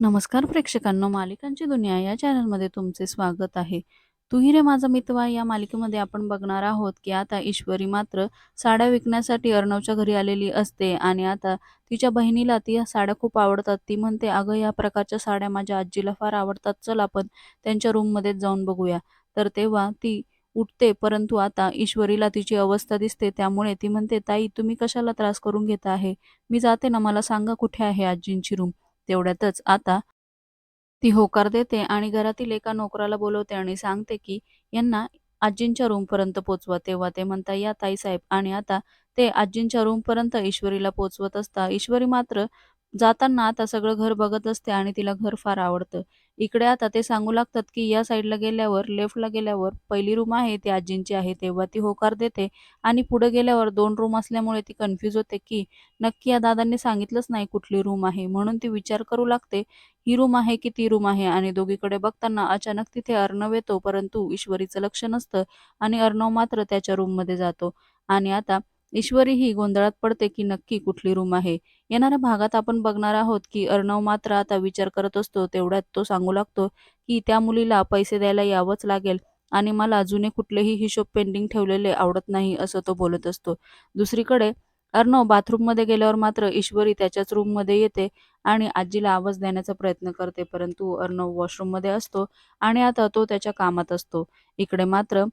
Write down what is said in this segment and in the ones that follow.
नमस्कार प्रेक्षकांनो मालिकांची दुनिया या चॅनलमध्ये तुमचे स्वागत आहे. तुही रे माझा मितवा या मालिकेमध्ये आपण बघणार आहोत की आता ईश्वरी मात्र साड्या विकण्यासाठी अर्णवच्या घरी आलेली असते आणि आता तिच्या बहिणीला ती साड्या खूप आवडतात. ती म्हणते अगं या प्रकारच्या साड्या माझ्या आजीला फार आवडतात. चल आपण त्यांच्या रूममध्येच जाऊन बघूया. तर तेव्हा ती उठते परंतु आता ईश्वरीला तिची अवस्था दिसते. त्यामुळे ती म्हणते ताई तुम्ही कशाला त्रास करून घेता आहे? मी जाते ना मला सांगा कुठे आहे आजींची रूम? तेवढ्यातच. आता ती होकार देते आणि घरातील एका नोकराला बोलवते आणि सांगते की यांना आजींच्या रूमपर्यंत पोचवा तेव्हा ते म्हणता या ताईसाहेब. आणि आता ते आजींच्या रूमपर्यंत ईश्वरीला पोचवत असता. ईश्वरी मात्र जाताना आता सगळं घर बघत असते आणि तिला घर फार आवडतं. इकडे आता ते सांगू लागतात की या साईडला गेल्यावर लेफ्टला गेल्यावर पहिली रूम आहे ती आजींची आहे तेव्हा ती होकार देते आणि पुढे गेल्यावर दोन रूम असल्यामुळे ती कन्फ्यूज होते की नक्की या दादांनी सांगितलंच नाही कुठली रूम आहे. म्हणून ती विचार करू लागते ही रूम आहे की ती रूम आहे? आणि दोघीकडे बघताना अचानक तिथे अर्णव येतो परंतु ईश्वरीचं लक्ष नसतं आणि अर्णव मात्र त्याच्या रूममध्ये जातो. आणि आता ईश्वरी ही गोंधळात पडते की नक्की कुठली रूम आहे? येणाऱ्या भागात आपण बघणार आहोत की अर्णव मात्र आता विचार करत असतो तेवढ्यात तो सांगू लागतो की त्या मुलीला पैसे द्यायला यावंच लागेल आणि मला जुने कुठलेही हिशोब पेंडिंग ठेवलेले आवडत नाही असं तो बोलत असतो. दुसरीकडे अर्णव बाथरूममध्ये गेल्यावर मात्र ईश्वरी त्याच्याच रूममध्ये येते आणि आजीला आवाज देण्याचा प्रयत्न करते परंतु अर्णव वॉशरूममध्ये असतो आणि आता तो त्याच्या कामात असतो. इकडे मात्र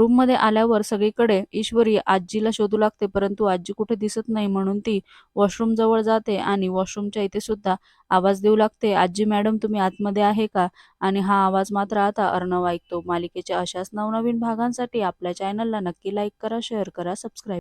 रूममध्ये आल्यावर सगळीकडे ईश्वरी आजीला शोधू लागते परंतु आजी कुठे दिसत नाही म्हणून ती वॉशरूम जवळ जाते आणि वॉशरूमच्या इथे सुद्धा आवाज देऊ लागते आजी मॅडम तुम्ही आतमध्ये आहे का? आणि हा आवाज मात्र आता अर्णव ऐकतो. मालिकेच्या अशाच नवनवीन भागांसाठी आपल्या चॅनलला नक्की लाईक करा शेअर करा सबस्क्राईब